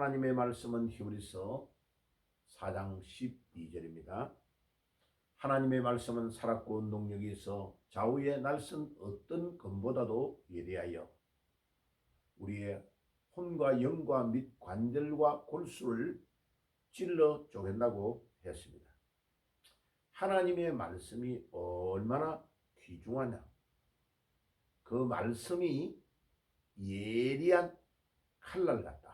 하나님의 말씀은 히브리서 4장 12절입니다. 하나님의 말씀은 살았고 능력이 있어 좌우의 날선 어떤 검보다도 예리하여 우리의 혼과 영과 및 관절과 골수를 찔러 쪼갠다고 했습니다. 하나님의 말씀이 얼마나 귀중하냐. 그 말씀이 예리한 칼날 같다.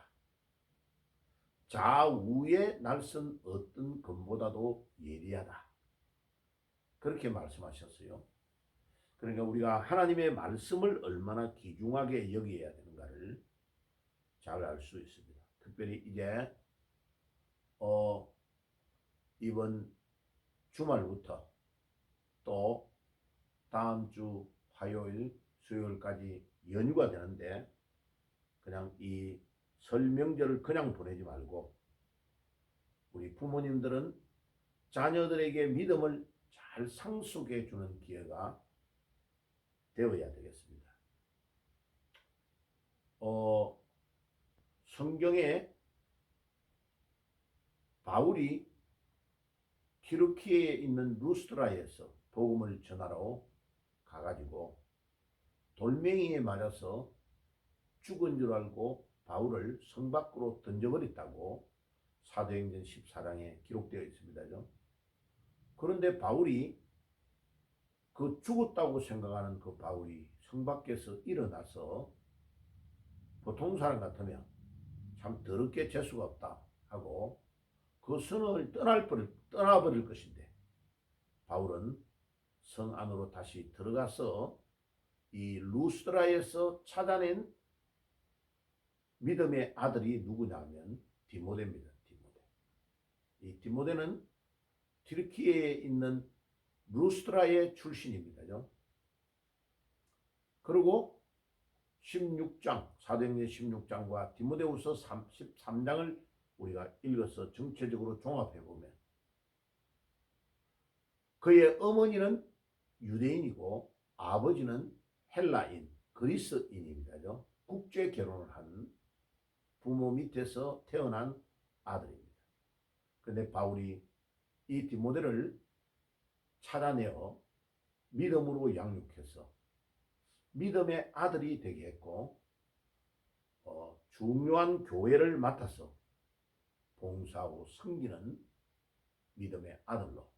좌우의 날선 어떤 검보다도 예리하다. 그렇게 말씀하셨어요. 그러니까 우리가 하나님의 말씀을 얼마나 귀중하게 여겨야 되는가를 잘 알 수 있습니다. 특별히 이제 어 이번 주말부터 또 다음 주 화요일, 수요일까지 연휴가 되는데 그냥 이 설명절을 그냥 보내지 말고 우리 부모님들은 자녀들에게 믿음을 잘 상속해 주는 기회가 되어야 되겠습니다. 어, 성경에 바울이 키르키에 있는 루스트라에서 복음을 전하러 가가지고 돌멩이에 맞아서 죽은 줄 알고 바울을 성 밖으로 던져버렸다고 사도행전 14장에 기록되어 있습니다. 그런데 바울이 그 죽었다고 생각하는 그 바울이 성 밖에서 일어나서 보통 사람 같으면 참 더럽게 재수가 없다 하고 그 성을 떠날 버릴, 떠나버릴 것인데 바울은 성 안으로 다시 들어가서 이 루스드라에서 찾아낸 믿음의 아들이 누구냐면 디모데입니다. 디모데. 이 디모데는 튀르키예에 있는 루스트라의 출신입니다. 그리고 16장, 사도행전 16장과 디모데후서 33장을 우리가 읽어서 정체적으로 종합해 보면 그의 어머니는 유대인이고 아버지는 헬라인, 그리스인입니다. 국제 결혼을 한 부모 밑에서 태어난 아들입니다. 그런데 바울이 이 디모데를 찾아내어 믿음으로 양육해서 믿음의 아들이 되게 했고 어, 중요한 교회를 맡아서 봉사하고 섬기는 믿음의 아들로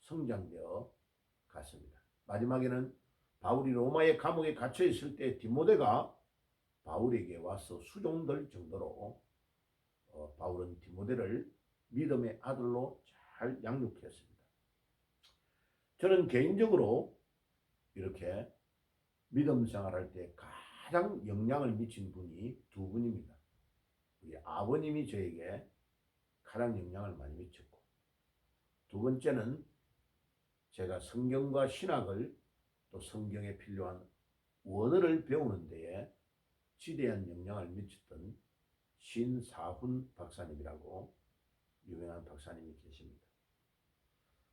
성장되어 갔습니다. 마지막에는 바울이 로마의 감옥에 갇혀 있을 때 디모데가 바울에게 와서 수종될 정도로 어, 바울은 디모데를 믿음의 아들로 잘 양육했습니다. 저는 개인적으로 이렇게 믿음 생활할 때 가장 영향을 미친 분이 두 분입니다. 우리 아버님이 저에게 가장 영향을 많이 미쳤고 두 번째는 제가 성경과 신학을 또 성경에 필요한 원어를 배우는 데에 지대한 영향을 미쳤던 신사훈 박사님이라고 유명한 박사님이 계십니다.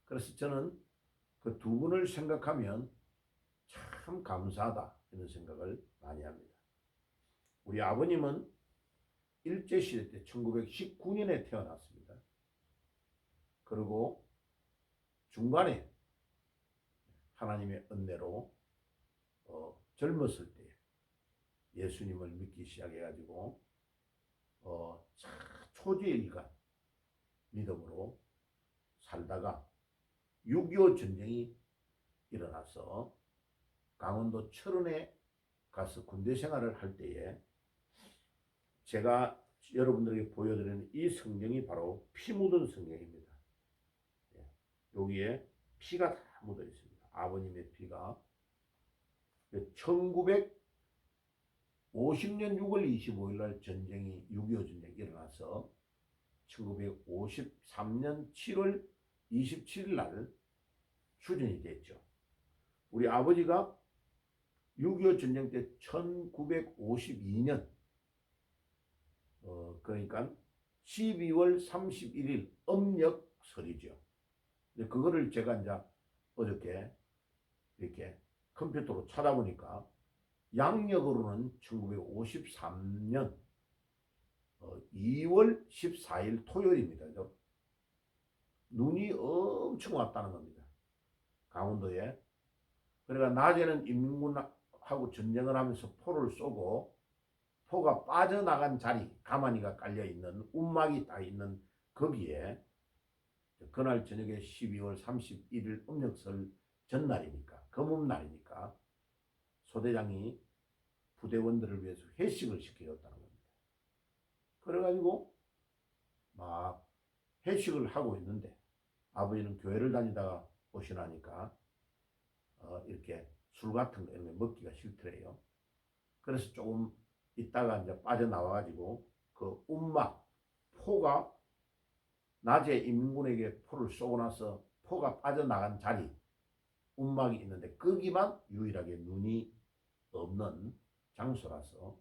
그래서 저는 그 두 분을 생각하면 참 감사하다 이런 생각을 많이 합니다. 우리 아버님은 일제시대 때 1919년에 태어났습니다. 그리고 중간에 하나님의 은혜로 어, 젊었을 때 예수님을 믿기 시작해가지고 어, 초지일간 믿음으로 살다가 6.25 전쟁이 일어나서 강원도 철원에 가서 군대 생활을 할 때에 제가 여러분들에게 보여드리는 이 성경이 바로 피 묻은 성경입니다. 예, 여기에 피가 다 묻어 있습니다. 아버님의 피가 1950년 6월 25일 날 전쟁이 6.25 전쟁이 일어나서 1953년 7월 27일 날 휴전이 됐죠. 우리 아버지가 6.25 전쟁 때 1952년 어 그러니까 12월 31일 âm력설이죠. 근데 그거를 제가 이제 어저께 이렇게 컴퓨터로 찾아보니까 양력으로는 1953년 어, 2월 14일 토요일입니다. 눈이 엄청 왔다는 겁니다. 강원도에. 그러니까 낮에는 인민군하고 전쟁을 하면서 포를 쏘고 포가 빠져나간 자리, 가만히가 깔려 있는 움막이 다 있는 거기에 그날 저녁에 12월 31일 음력설 전날이니까 검음날이니까 소대장이 부대원들을 위해서 회식을 시켜줬다는 겁니다. 그래가지고 막 회식을 하고 있는데 아버지는 교회를 다니다가 오시나니까 어, 이렇게 술 같은 거 이런 거 먹기가 싫더래요. 그래서 조금 있다가 이제 빠져나와가지고 그 움막 포가 낮에 인민군에게 포를 쏘고 나서 포가 빠져나간 자리 움막이 있는데 거기만 유일하게 눈이 없는 장소라서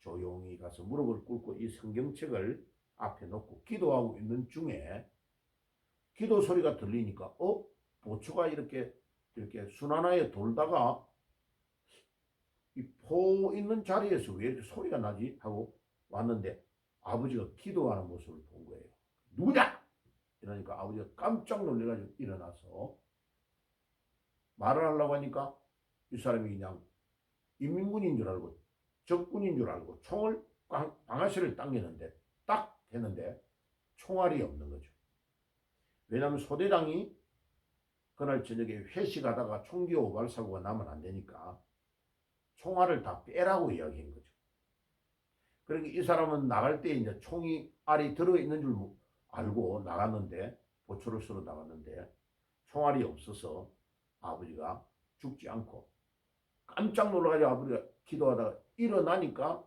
조용히 가서 무릎을 꿇고 이 성경책을 앞에 놓고 기도하고 있는 중에 기도 소리가 들리니까 어 보초가 이렇게 이렇게 순환하에 돌다가 이 포 있는 자리에서 왜 이렇게 소리가 나지 하고 왔는데 아버지가 기도하는 모습을 본 거예요. 누구냐? 이러니까 아버지가 깜짝 놀래가지고 일어나서 말을 하려고 하니까 이 사람이 그냥 인민군인 줄 알고 적군인 줄 알고 총을 방- 방아쇠를 당기는데 딱 했는데 총알이 없는 거죠. 왜냐하면 소대장이 그날 저녁에 회식하다가 총기 오발 사고가 나면 안 되니까 총알을 다 빼라고 이야기한 거죠. 그러니까 이 사람은 나갈 때 이제 총이 알이 들어 있는 줄 알고 나갔는데 보초를 쓰러 나갔는데 총알이 없어서 아버지가 죽지 않고 깜짝 놀라가지고 아버지가 기도하다가 일어나니까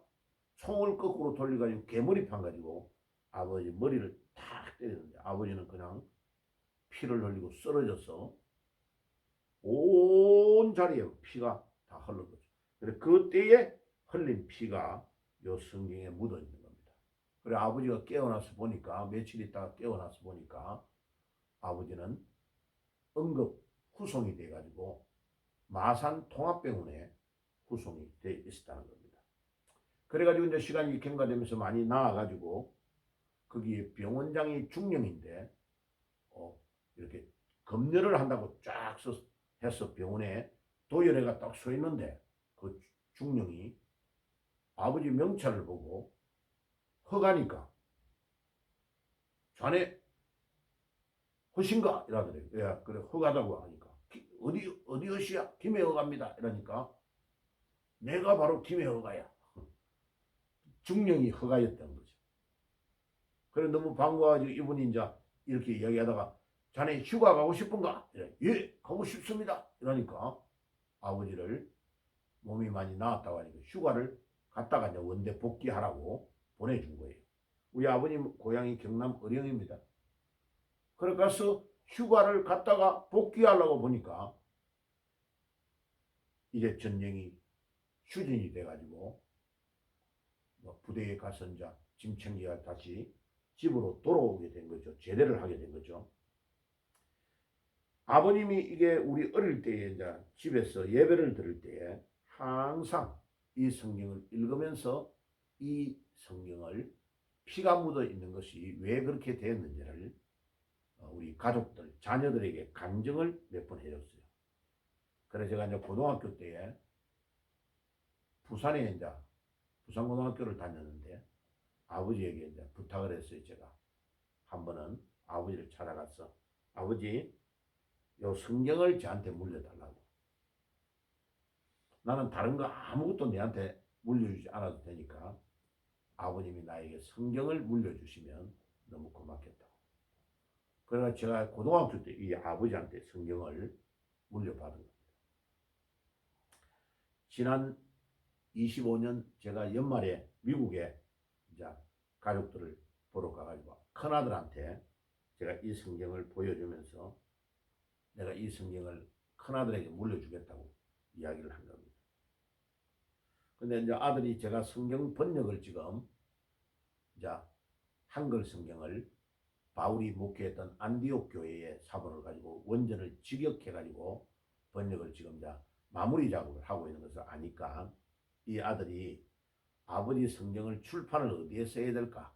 총을 거꾸로 돌려가지고 개머리 판 가지고 아버지 머리를 탁 때리는데 아버지는 그냥 피를 흘리고 쓰러져서 온 자리에 피가 다 흘러 거죠. 그래 그때에 흘린 피가 요 성경에 묻어 있는 겁니다. 그래 아버지가 깨어나서 보니까 며칠 있다가 깨어나서 보니까 아버지는 응급 후송이 돼 가지고 마산 통합병원에 후송이 돼 있었다는 겁니다. 그래가지고 이제 시간이 경과되면서 많이 나아가지고 거기 병원장이 중령인데 어, 이렇게 검열을 한다고 쫙 써- 해서 병원에 도열회가 딱 서 있는데 그 중령이 아버지 명찰을 보고 허가니까 자네 허신가 이러더래요. 예, 그래 허가다고 하니까 기- 어디 어디 허시야? 김해 허가입니다. 이러니까 내가 바로 김해 허가야. 중령이 허가였던 거죠. 그래 너무 반가워가지고 이분이 이제 이렇게 이야기하다가 자네 휴가 가고 싶은가? 이래. 예, 가고 싶습니다. 이러니까 아버지를 몸이 많이 나았다고 하니까 휴가를 갔다가 이제 원대 복귀하라고 보내준 거예요. 우리 아버님 고향이 경남 의령입니다. 그래 가서 휴가를 갔다가 복귀하려고 보니까 이제 전쟁이 휴전이 돼가지고 뭐 부대에 가서 이제 짐 챙겨야 다시 집으로 돌아오게 된 거죠. 제대를 하게 된 거죠. 아버님이 이게 우리 어릴 때에 이제 집에서 예배를 들을 때에 항상 이 성경을 읽으면서 이 성경을 피가 묻어 있는 것이 왜 그렇게 되었는지를 어, 우리 가족들, 자녀들에게 간증을 몇 번 해줬어요. 그래서 제가 이제 고등학교 때에 부산에 이제 부산고등학교를 다녔는데 아버지에게 이제 부탁을 했어요. 제가 한 번은 아버지를 찾아가서 아버지 요 성경을 저한테 물려달라고. 나는 다른 거 아무것도 내한테 물려주지 않아도 되니까 아버님이 나에게 성경을 물려주시면 너무 고맙겠다고. 그래서 제가 고등학교 때 이 아버지한테 성경을 물려받은 겁니다. 지난 25년 제가 연말에 미국에 이제 가족들을 보러 가가지고 큰아들한테 제가 이 성경을 보여주면서 내가 이 성경을 큰아들에게 물려주겠다고 이야기를 한 겁니다. 근데 이제 아들이 제가 성경 번역을 지금 이제 한글 성경을 바울이 목회했던 안디옥 교회의 사본을 가지고 원전을 직역해 가지고 번역을 지금 이제 마무리 작업을 하고 있는 것을 아니까 이 아들이 아버지 성경을 출판을 어디에 써야 될까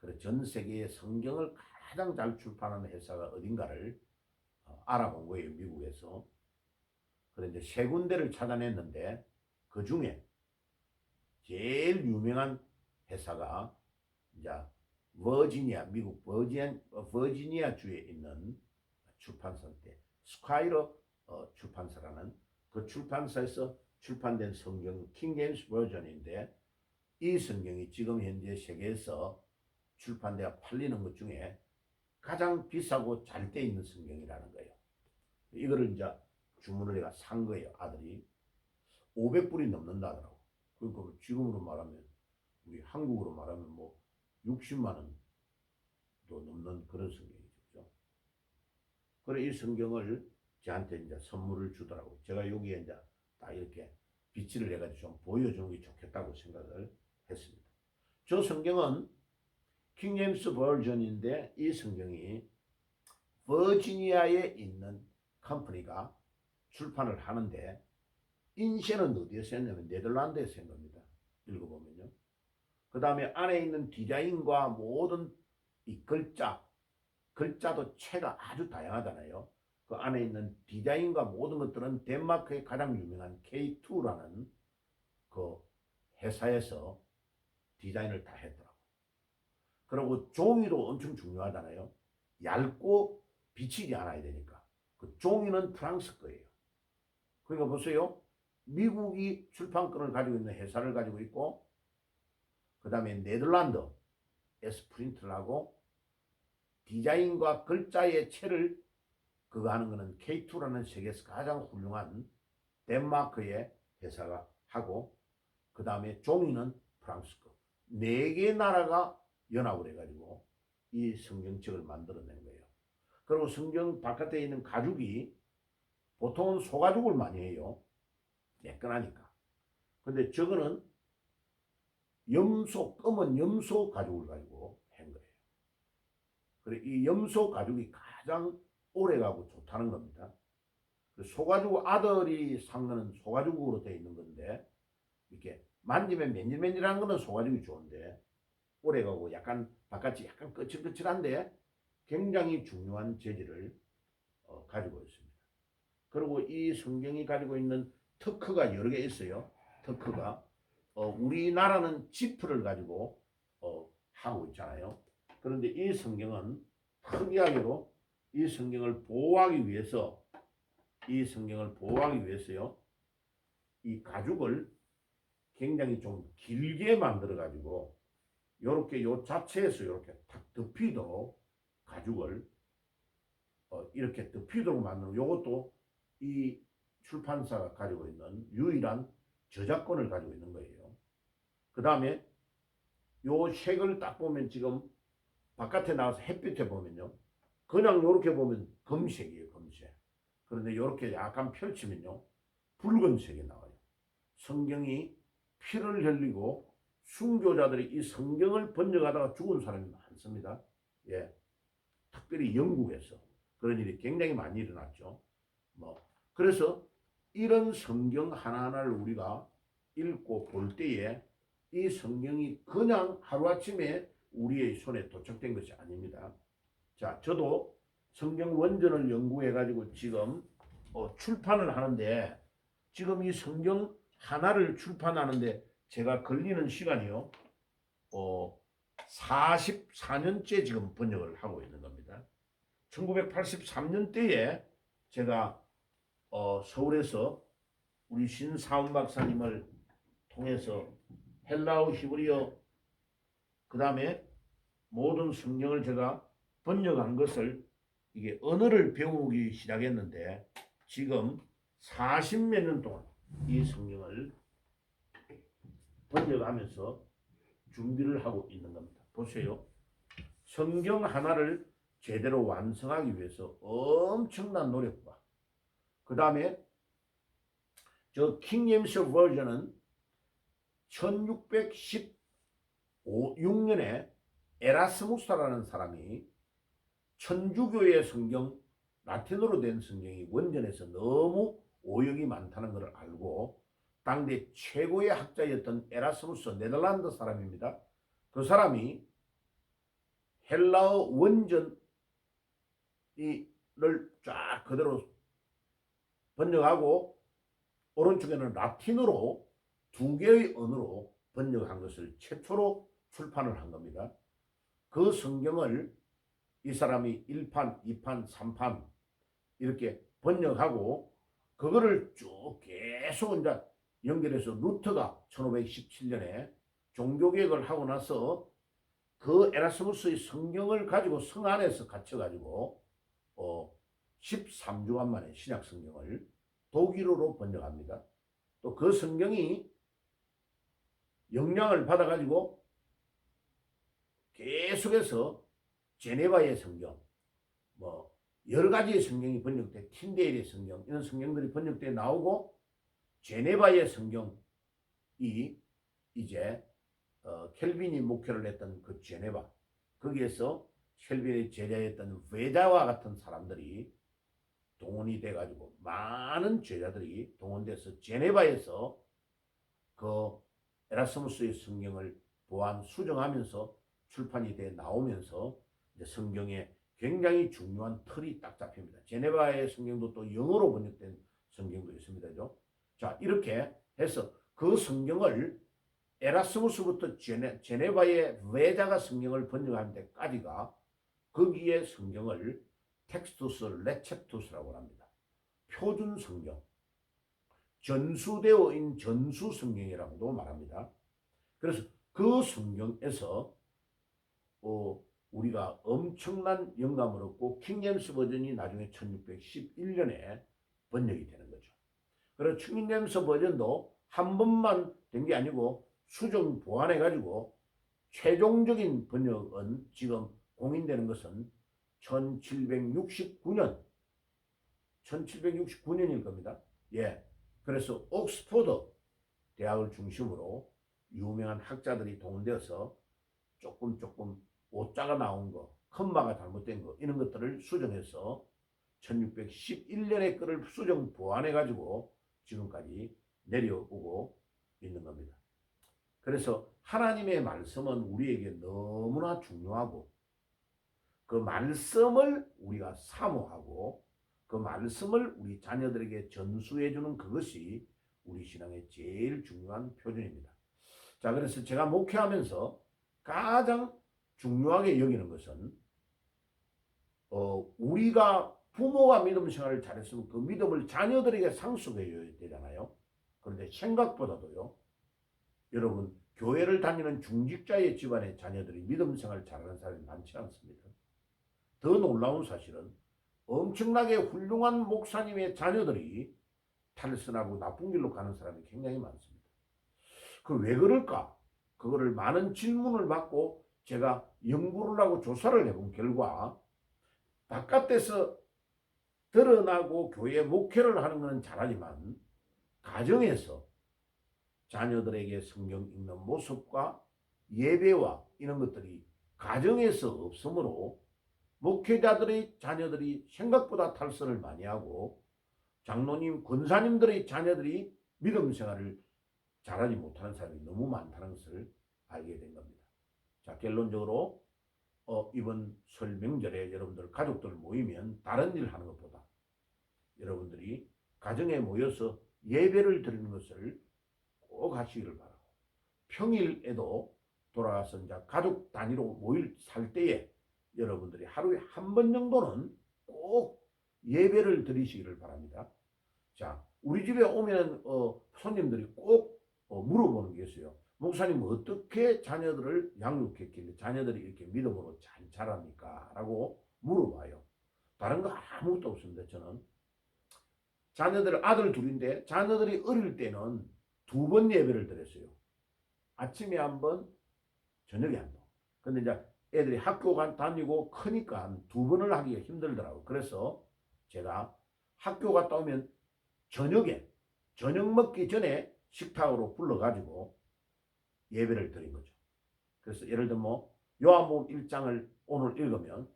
그래 전 세계에 성경을 가장 잘 출판하는 회사가 어딘가를 어, 알아본 거예요 미국에서. 그런데 세 군데를 찾아냈는데 그 중에 제일 유명한 회사가 이제 버지니아 미국 버지안 어, 버지니아 주에 있는 출판사인데 스콰이러 어, 출판사라는 그 출판사에서 출판된 성경 킹제임스 버전인데 이 성경이 지금 현재 세계에서 출판되어 팔리는 것 중에 가장 비싸고 잘 돼 있는 성경이라는 거예요. 이거를 이제 주문을 내가 산 거예요. 아들이 500불이 넘는다더라고. 그러니까 지금으로 말하면 우리 한국으로 말하면 뭐 60만 원도 넘는 그런 성경이죠. 그래 이 성경을 저한테 이제 선물을 주더라고. 제가 여기에 이제 딱 이렇게 비치를 해가지고 좀 보여주는 게 좋겠다고 생각을 했습니다. 저 성경은 킹제임스 버전인데 이 성경이 버지니아에 있는 컴퍼니가 출판을 하는데 인쇄는 어디에서 했냐면 네덜란드에서 한 겁니다. 읽어보면요. 그 다음에 안에 있는 디자인과 모든 이 글자, 글자도 채가 아주 다양하잖아요. 그 안에 있는 디자인과 모든 것들은 덴마크의 가장 유명한 K2라는 그 회사에서 디자인을 다 했더라고. 그리고 종이도 엄청 중요하잖아요. 얇고 비치지 않아야 되니까. 그 종이는 프랑스 거예요. 그러니까 보세요. 미국이 출판권을 가지고 있는 회사를 가지고 있고, 그 다음에 네덜란드 에스프린트를 하고, 디자인과 글자의 채를 그거 하는 거는 K2라는 세계에서 가장 훌륭한 덴마크의 회사가 하고, 그 다음에 종이는 프랑스 거. 네 개 나라가 연합을 해가지고 이 성경책을 만들어낸 거예요. 그리고 성경 바깥에 있는 가죽이 보통은 소가죽을 많이 해요. 매끈하니까. 근데 저거는 염소, 검은 염소 가죽을 가지고 한 거예요. 그래, 이 염소 가죽이 가장 오래 가고 좋다는 겁니다. 그 소가죽 아들이 산 거는 소가죽으로 되어 있는 건데, 이렇게 만지면 맨질맨질한 거는 소가죽이 좋은데, 오래 가고 약간 바깥이 약간 거칠거칠한데, 굉장히 중요한 재질을 어, 가지고 있습니다. 그리고 이 성경이 가지고 있는 특허가 여러 개 있어요. 특허가 어, 우리나라는 지프를 가지고 어, 하고 있잖아요. 그런데 이 성경은 특이하게도 이 성경을 보호하기 위해서 이 성경을 보호하기 위해서요. 이 가죽을 굉장히 좀 길게 만들어 가지고 요렇게 요 자체에서 요렇게 탁 덮이도록 가죽을 어, 이렇게 덮이도록 만드는 요것도 이 출판사가 가지고 있는 유일한 저작권을 가지고 있는 거예요. 그 다음에 요 색을 딱 보면 지금 바깥에 나와서 햇빛에 보면요. 그냥 이렇게 보면 검색이에요, 검색. 그런데 이렇게 약간 펼치면요. 붉은색이 나와요. 성경이 피를 흘리고 순교자들이 이 성경을 번역하다가 죽은 사람이 많습니다. 예. 특별히 영국에서 그런 일이 굉장히 많이 일어났죠. 뭐 그래서 이런 성경 하나하나를 우리가 읽고 볼 때에 이 성경이 그냥 하루아침에 우리의 손에 도착된 것이 아닙니다. 자, 저도 성경 원전을 연구해가지고 지금 어, 출판을 하는데 지금 이 성경 하나를 출판하는데 제가 걸리는 시간이요. 어, 44년째 지금 번역을 하고 있는 겁니다. 1983년대에 제가 어, 서울에서 우리 신사원 박사님을 통해서 헬라어 히브리어 그 다음에 모든 성경을 제가 번역한 것을 이게 언어를 배우기 시작했는데 지금 40몇 년 동안 이 성경을 번역하면서 준비를 하고 있는 겁니다. 보세요. 성경 하나를 제대로 완성하기 위해서 엄청난 노력과 그 다음에 저 킹제임스 버전은 1616년에 에라스무스라는 사람이 천주교의 성경 라틴어로 된 성경이 원전에서 너무 오역이 많다는 것을 알고 당대 최고의 학자였던 에라스무스 네덜란드 사람입니다. 그 사람이 헬라어 원전이를 쫙 그대로 번역하고 오른쪽에는 라틴어로 두 개의 언어로 번역한 것을 최초로 출판을 한 겁니다. 그 성경을 이 사람이 1판, 2판, 3판 이렇게 번역하고 그거를 쭉 계속 이제 연결해서 루터가 1517년에 종교개혁을 하고 나서 그 에라스무스의 성경을 가지고 성 안에서 갇혀가지고 어 13주간 만에 신약 성경을 독일어로 번역합니다. 또 그 성경이 영향을 받아가지고 계속해서 제네바의 성경, 뭐 여러 가지의 성경이 번역돼 틴데일의 성경 이런 성경들이 번역돼 나오고 제네바의 성경이 이제 어, 켈빈이 목표를 했던 그 제네바 거기에서 켈빈의 제자였던 외자와 같은 사람들이 동원이 돼가지고 많은 제자들이 동원돼서 제네바에서 그 에라스무스의 성경을 보완 수정하면서 출판이 돼 나오면서 성경에 굉장히 중요한 틀이 딱 잡힙니다. 제네바의 성경도 또 영어로 번역된 성경도 있습니다죠. 자 이렇게 해서 그 성경을 에라스무스부터 제네, 제네바의 외자가 성경을 번역한 데까지가 거기에 성경을 텍스투스 레체투스라고 합니다. 표준 성경. 전수되어 있는 전수 성경이라고도 말합니다. 그래서 그 성경에서 어, 우리가 엄청난 영감을 얻고 킹제임스 버전이 나중에 1611년에 번역이 되는 거죠. 그래서 킹제임스 버전도 한 번만 된 게 아니고 수정 보완해 가지고 최종적인 번역은 지금 공인되는 것은 1769년 1769년일 겁니다. 예. 그래서 옥스포드 대학을 중심으로 유명한 학자들이 동원되어서 조금 조금 오자가 나온 거, 컴마가 잘못된 거 이런 것들을 수정해서 1611년의 글을 수정 보완해 가지고 지금까지 내려오고 있는 겁니다. 그래서 하나님의 말씀은 우리에게 너무나 중요하고 그 말씀을 우리가 사모하고 그 말씀을 우리 자녀들에게 전수해 주는 그것이 우리 신앙의 제일 중요한 표준입니다. 자, 그래서 제가 목회하면서 가장 중요하게 여기는 것은 어, 우리가 부모가 믿음 생활을 잘했으면 그 믿음을 자녀들에게 상속해야 되잖아요. 그런데 생각보다도요. 여러분 교회를 다니는 중직자의 집안의 자녀들이 믿음 생활을 잘하는 사람이 많지 않습니다. 더 놀라운 사실은 엄청나게 훌륭한 목사님의 자녀들이 탈선하고 나쁜 길로 가는 사람이 굉장히 많습니다. 그 왜 그럴까? 그거를 많은 질문을 받고 제가 연구를 하고 조사를 해본 결과 바깥에서 드러나고 교회 목회를 하는 것은 잘하지만 가정에서 자녀들에게 성경 읽는 모습과 예배와 이런 것들이 가정에서 없으므로 목회자들의 자녀들이 생각보다 탈선을 많이 하고 장로님, 권사님들의 자녀들이 믿음 생활을 잘하지 못하는 사람이 너무 많다는 것을 알게 된 겁니다. 자, 결론적으로 어, 이번 설 명절에 여러분들 가족들 모이면 다른 일 하는 것보다 여러분들이 가정에 모여서 예배를 드리는 것을 꼭 하시기를 바라고 평일에도 돌아가서 이제 가족 단위로 모일 살 때에 여러분들이 하루에 한 번 정도는 꼭 예배를 드리시기를 바랍니다. 자, 우리 집에 오면 어, 손님들이 꼭 어, 물어보는 게 있어요. 목사님 어떻게 자녀들을 양육했길래 자녀들이 이렇게 믿음으로 잘 자랍니까? 라고 물어봐요. 다른 거 아무것도 없습니다. 저는 자녀들 아들 둘인데 자녀들이 어릴 때는 두 번 예배를 드렸어요. 아침에 한 번, 저녁에 한 번. 근데 이제 애들이 학교 간 다니고 크니까 두 번을 하기가 힘들더라고. 그래서 제가 학교 갔다 오면 저녁에 저녁 먹기 전에 식탁으로 불러가지고 예배를 드린 거죠. 그래서 예를 들면 뭐 요한복음 1장을 오늘 읽으면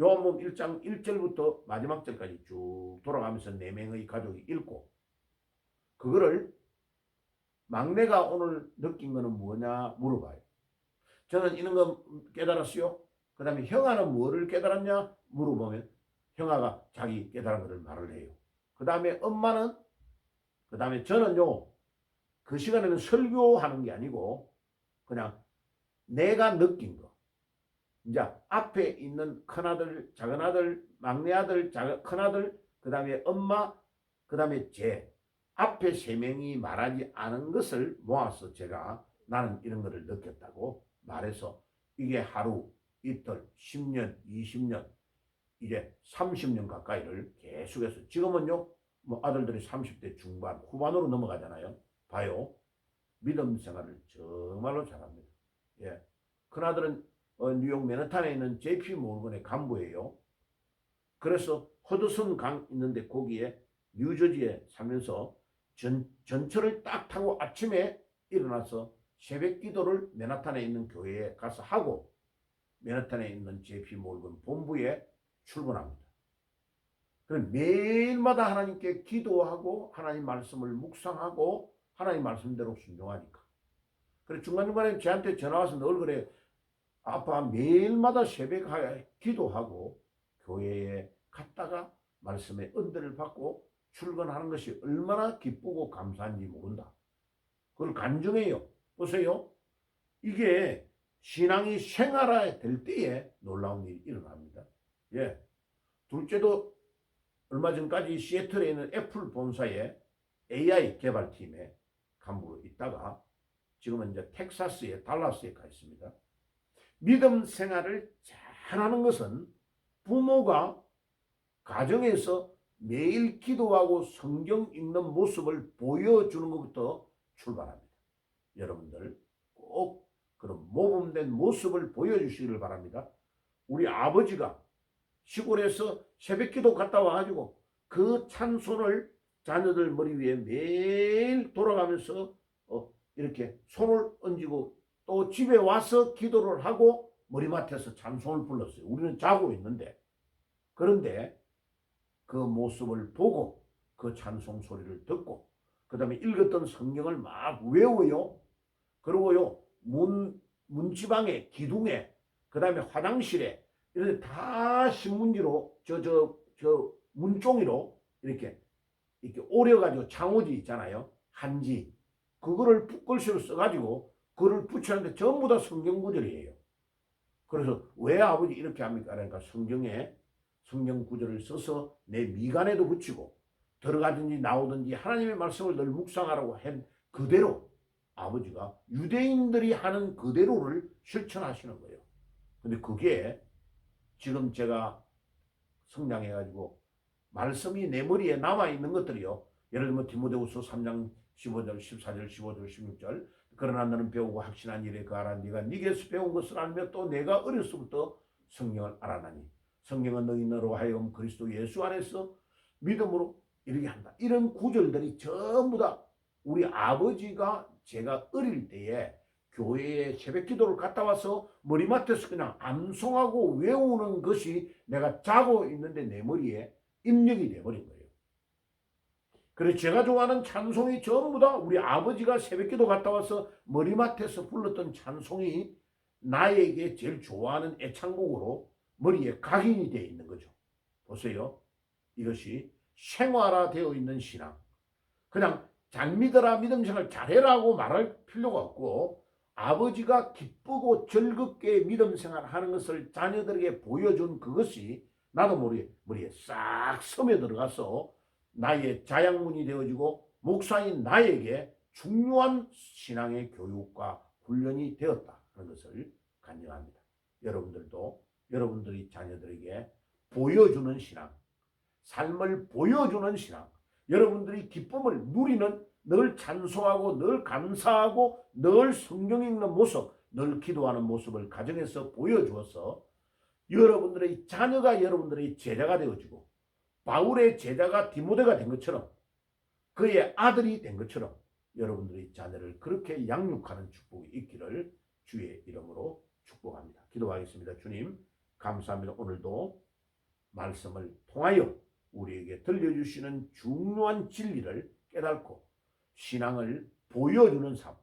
요한복음 1장 1절부터 마지막 절까지 쭉 돌아가면서 네 명의 가족이 읽고 그거를 막내가 오늘 느낀 거는 뭐냐 물어봐요. 저는 이런 거 깨달았어요. 그 다음에 형아는 뭐를 깨달았냐 물어보면 형아가 자기 깨달은 것을 말을 해요. 그 다음에 엄마는 그 다음에 저는요 그 시간에는 설교하는 게 아니고 그냥 내가 느낀 거. 이제 앞에 있는 큰아들, 작은아들, 막내아들, 큰아들, 그 다음에 엄마, 그 다음에 제 앞에 세 명이 말하지 않은 것을 모아서 제가 나는 이런 것을 느꼈다고 말해서 이게 하루, 이틀, 10년, 20년, 이제 30년 가까이를 계속해서 지금은요, 뭐 아들들이 30대 중반, 후반으로 넘어가잖아요. 봐요. 믿음 생활을 정말로 잘합니다. 예. 큰아들은 어, 뉴욕 맨하탄에 있는 JP 모건의 간부예요. 그래서 허드슨 강 있는데 거기에 뉴저지에 살면서 전, 전철을 딱 타고 아침에 일어나서 새벽 기도를 맨하탄에 있는 교회에 가서 하고 맨하탄에 있는 JP 모건 본부에 출근합니다. 그럼 매일마다 하나님께 기도하고 하나님 말씀을 묵상하고 하나님 말씀대로 순종하니까. 그래 중간중간에 저한테 전화 와서 늘 그래. 아빠 매일마다 새벽에 기도하고 교회에 갔다가 말씀의 은혜를 받고 출근하는 것이 얼마나 기쁘고 감사한지 모른다. 그걸 간증해요. 보세요. 이게 신앙이 생활화 될 때에 놀라운 일이 일어납니다. 예. 둘째도 얼마 전까지 시애틀에 있는 애플 본사의 AI 개발팀에 간부로 있다가 지금은 이제 텍사스의 달라스에 가 있습니다. 믿음 생활을 잘하는 것은 부모가 가정에서 매일 기도하고 성경 읽는 모습을 보여주는 것부터 출발합니다. 여러분들 꼭 그런 모범된 모습을 보여주시기를 바랍니다. 우리 아버지가 시골에서 새벽 기도 갔다 와가지고 그 찬송을 자녀들 머리 위에 매일 돌아가면서 어, 이렇게 손을 얹고 또 집에 와서 기도를 하고 머리맡에서 찬송을 불렀어요. 우리는 자고 있는데 그런데 그 모습을 보고 그 찬송 소리를 듣고 그 다음에 읽었던 성경을 막 외워요. 그리고요 문 문지방에 기둥에 그 다음에 화장실에 이렇게 다 신문지로 저 저 저 문종이로 이렇게 이렇게 오려가지고 창호지 있잖아요 한지 그거를 붓글씨로 써가지고 그걸 붙였는데 전부 다 성경 구절이에요. 그래서 왜 아버지 이렇게 합니까? 그러니까 성경에 성경 구절을 써서 내 미간에도 붙이고 들어가든지 나오든지 하나님의 말씀을 늘 묵상하라고 한 그대로 아버지가 유대인들이 하는 그대로를 실천하시는 거예요. 근데 그게 지금 제가 성장해가지고 말씀이 내 머리에 남아있는 것들이요. 예를 들면 디모데후서 3장 15절, 14절, 15절, 16절 그러나 너는 배우고 확신한 일에 그하라 네가 네게서 배운 것을 알며 또 내가 어려서부터 성경을 알아나니 성경은 너희 너로 하여금 그리스도 예수 안에서 믿음으로 이르게 한다. 이런 구절들이 전부 다 우리 아버지가 제가 어릴 때에 교회에 새벽 기도를 갔다 와서 머리맡에서 그냥 암송하고 외우는 것이 내가 자고 있는데 내 머리에 입력이 돼버린 거예요. 그래서 제가 좋아하는 찬송이 전부 다 우리 아버지가 새벽 기도 갔다 와서 머리맡에서 불렀던 찬송이 나에게 제일 좋아하는 애창곡으로 머리에 각인이 되어 있는 거죠. 보세요. 이것이 생활화되어 있는 신앙. 그냥 잘 믿어라 믿음 생활 잘해라고 말할 필요가 없고 아버지가 기쁘고 즐겁게 믿음 생활 하는 것을 자녀들에게 보여준 그것이 나도 모르게 머리에 싹 스며 들어가서 나의 자양문이 되어지고 목사인 나에게 중요한 신앙의 교육과 훈련이 되었다 하는 것을 간증합니다. 여러분들도 여러분들이 자녀들에게 보여주는 신앙, 삶을 보여주는 신앙, 여러분들이 기쁨을 누리는 늘 찬송하고 늘 감사하고 늘 성경 읽는 모습, 늘 기도하는 모습을 가정에서 보여주어서 여러분들의 자녀가 여러분들의 제자가 되어지고 바울의 제자가 디모데가 된 것처럼 그의 아들이 된 것처럼 여러분들의 자녀를 그렇게 양육하는 축복이 있기를 주의 이름으로 축복합니다. 기도하겠습니다. 주님 감사합니다. 오늘도 말씀을 통하여 우리에게 들려주시는 중요한 진리를 깨닫고 신앙을 보여주는 삶,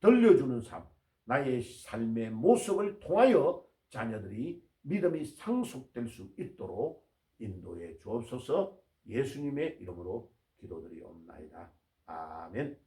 들려주는 삶, 나의 삶의 모습을 통하여 자녀들이 믿음이 상속될 수 있도록 인도해 주옵소서 예수님의 이름으로 기도드리옵나이다. 아멘.